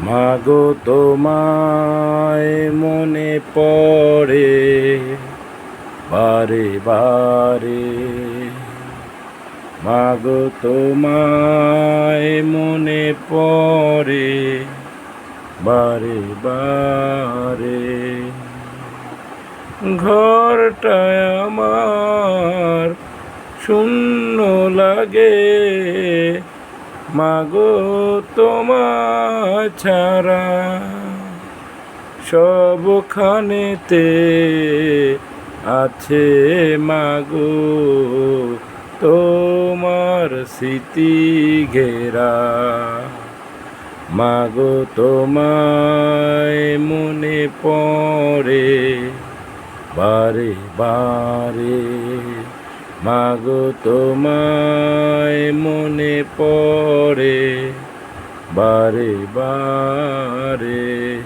মাগো তোমায় মনে পড়ে, বারে বারে। মাগো তোমায় মনে পড়ে, বারে বারে। ঘরটায় আমার শূন্য লাগে মাগো তোমার ছাড়া সবখানেতে আছে মাগো তোমার স্মৃতি ঘেরা। মাগো তোমায় মনে পড়ে বারে বারে মাগো তোমায় মনে পড়ে বারে বারে।